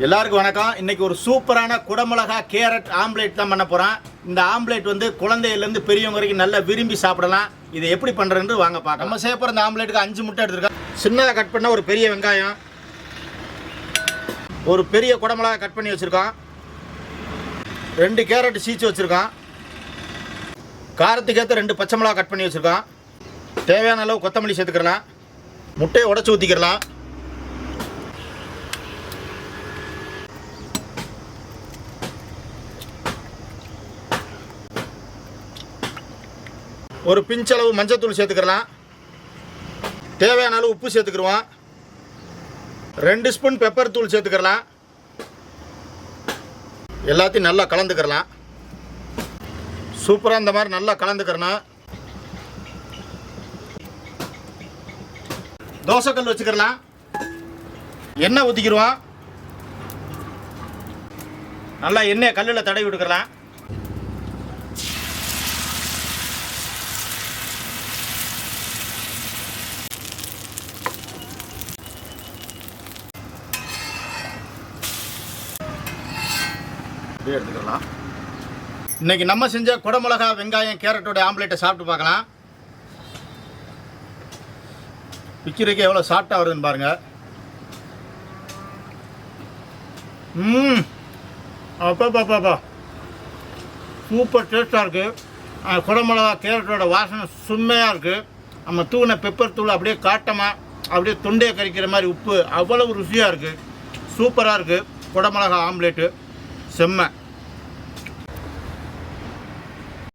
எல்லாருக்கும் வணக்கம். இன்னைக்கு ஒரு சூப்பரான குடமிளகா கேரட் ஆம்லேட் தான் பண்ண போகிறோம் இந்த ஆம்லேட் வந்து குழந்தையிலேருந்து பெரியவங்க வரைக்கும் நல்லா விரும்பி சாப்பிடலாம். இதை எப்படி பண்ணுறேன்னு வாங்க பார்க்கலாம். நம்ம செய்ய போகிற இந்த ஆம்லேட்டுக்கு அஞ்சு முட்டை எடுத்துருக்கோம். சின்னதாக கட் பண்ணால் ஒரு பெரிய வெங்காயம். ஒரு பெரிய குடமிளகா கட் பண்ணி வச்சுருக்கோம். ரெண்டு கேரட் சீச்சு வச்சுருக்கோம். காரத்துக்கேற்ற ரெண்டு பச்சை மிளகா கட் பண்ணி வச்சுருக்கோம். தேவையான அளவு கொத்தமல்லி சேர்த்துக்கிறலாம் முட்டையை உடச்சி ஊற்றிக்கிறலாம் ஒரு பிஞ்சளவு மஞ்சத்தூள் சேர்த்துக்கலாம் தேவையான அளவு உப்பு சேர்த்துக்கிருவோம். ரெண்டு ஸ்பூன் பெப்பர் தூள் சேர்த்துக்கலாம் எல்லாத்தையும் நல்லா கலந்துக்கிறலாம் சூப்பராக இந்த மாதிரி நல்லா கலந்துக்கிறணும் தோசைக்கல் வச்சுக்கிறலாம் எண்ணெய் ஊற்றிக்கிடுவோம் நல்லா எண்ணெயை கல்லில் தடவி விட்டுக்கிறலாம் அப்படியே எடுத்துக்கலாம். இன்னைக்கு நம்ம செஞ்ச குடமிளகா வெங்காயம் கேரட்டோட ஆம்லேட்டை சாப்பிட்டு பார்க்கலாம். பிக்கிறதுக்கு எவ்வளோ சாஃப்டாக வருதுன்னு பாருங்கள் ம் அப்பா பாப்பா சூப்பர் டேஸ்ட்டாக இருக்குது குடமிளகா கேரட்டோட வாசனை சும்மையாக இருக்குது நம்ம தூண பெப்பர் தூள் அப்படியே காட்டமாக அப்படியே தொண்டையை கறிக்கிற மாதிரி உப்பு அவ்வளவு ருசியாக இருக்குது சூப்பராக இருக்குது குடமிளகா ஆம்லேட்டு. செம்ம